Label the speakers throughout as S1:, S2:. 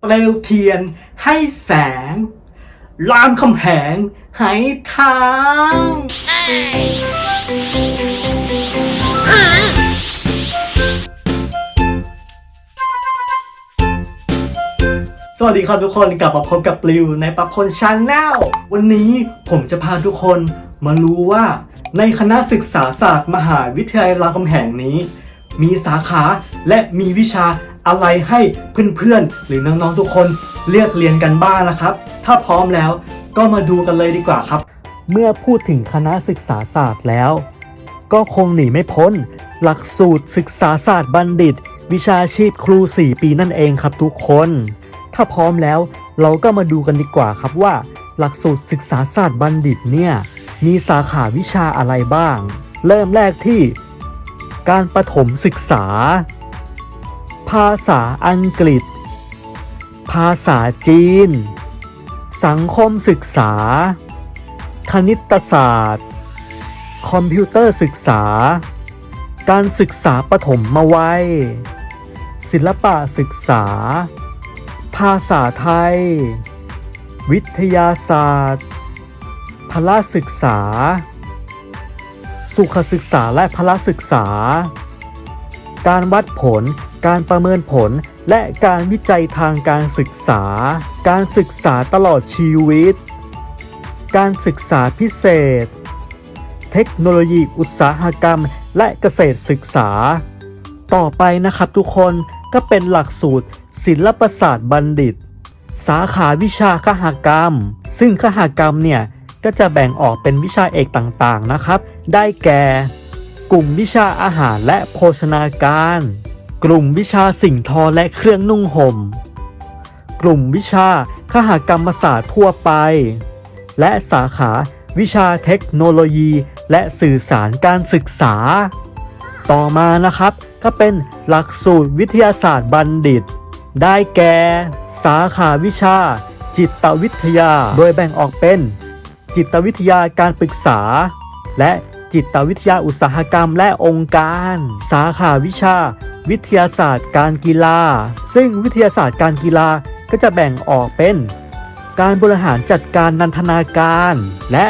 S1: เปลวเทียนให้แสง รามคำแหงให้ทางสวัสดีครับทุกคนกลับมาพบกับปลิวในปักพลชาแนลวันนี้ผมจะพาทุกคนมารู้ว่า ในคณะศึกษาศาสตร์มหาวิทยาลัยรามคำแหงนี้ มีสาขาและมีวิชา อะไรให้เพื่อนๆ หรือน้องๆทุกคนเลือกเรียนกันบ้างนะครับ ถ้าพร้อมแล้วก็มาดูกันเลยดีกว่าครับ เมื่อพูดถึงคณะศึกษาศาสตร์แล้ว ก็คงหนีไม่พ้น หลักสูตรศึกษาศาสตร์บัณฑิต วิชาชีพครู 4 ปีนั่นเองครับทุกคน ถ้าพร้อมแล้วเราก็มาดูกันดีกว่าครับว่า หลักสูตรศึกษาศาสตร์บัณฑิตเนี่ยมีสาขาวิชาอะไรบ้าง เริ่มแรกที่ การประถมศึกษา ภาษาอังกฤษ ภาษาจีน สังคมศึกษา คณิตศาสตร์ คอมพิวเตอร์ศึกษา การศึกษาปฐมมาวัย ศิลปะศึกษา ภาษาไทย วิทยาศาสตร์ พละศึกษา สุขศึกษาและพละศึกษาการวัดผล การประเมินผลและการวิจัยทางการศึกษา การศึกษาตลอดชีวิต การศึกษาพิเศษ เทคโนโลยีอุตสาหกรรมและเกษตรศึกษา ต่อไปนะครับทุกคนก็เป็นหลักสูตร ศิลปศาสตร์บัณฑิต สาขาวิชาคหกรรม ซึ่งคหกรรมเนี่ยก็จะแบ่งออกเป็นวิชาเอกต่างๆนะครับ ได้แก่ กลุ่มวิชาอาหารและโภชนาการ กลุ่มวิชาสิ่งทอและเครื่องนุ่งห่ม กลุ่มวิชาคหกรรมศาสตร์ทั่วไป และสาขาวิชาเทคโนโลยี และสื่อสารการศึกษา ต่อมานะครับ ก็เป็นหลักสูตรวิทยาศาสตร์บัณฑิต ได้แก่ สาขาวิชา จิตวิทยา โดยแบ่งออกเป็น จิตวิทยาการปรึกษา และจิตวิทยาอุตสาหกรรมและองค์การ สาขาวิชา วิทยาศาสตร์การกีฬา ซึ่งวิทยาศาสตร์การกีฬาก็จะแบ่งออกเป็น การบริหารจัดการนันทนาการ และ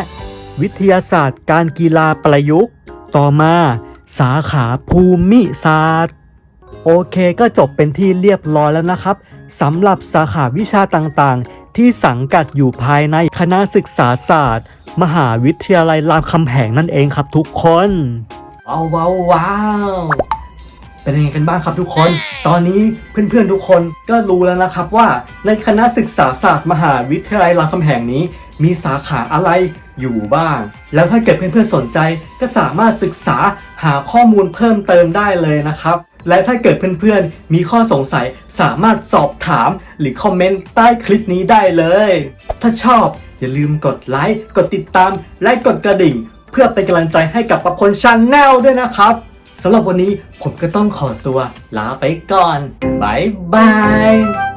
S1: วิทยาศาสตร์การกีฬาประยุกต์ ต่อมาสาขาภูมิศาสตร์ โอเคก็จบเป็นที่เรียบร้อยแล้วนะครับสำหรับสาขาวิชาต่างๆ ที่สังกัดอยู่ภายในคณะศึกษาศาสตร์ มหาวิทยาลัยรามคำแหงนั่นเองครับทุกคนว้าวว้าววาว เป็นยังไงกันบ้างครับทุกคน ตอนนี้เพื่อนๆทุกคนก็รู้แล้วนะครับว่าในคณะศึกษาศาสตร์มหาวิทยาลัยรามคำแหงนี้ มีสาขาอะไรอยู่บ้าง แล้วถ้าเกิดเพื่อนๆสนใจก็สามารถศึกษาหาข้อมูลเพิ่มเติมได้เลยนะครับ และถ้าเกิดเพื่อนๆมีข้อสงสัยสามารถสอบถามหรือคอมเมนต์ใต้คลิปนี้ได้เลย ถ้าชอบอย่าลืมกดไลค์ กดติดตาม และกดกระดิ่ง เพื่อเป็นกำลังใจให้กับประพลชาแนลด้วยนะครับ สำหรับวันนี้ผมก็ต้องขอตัวลาไปก่อนบายบาย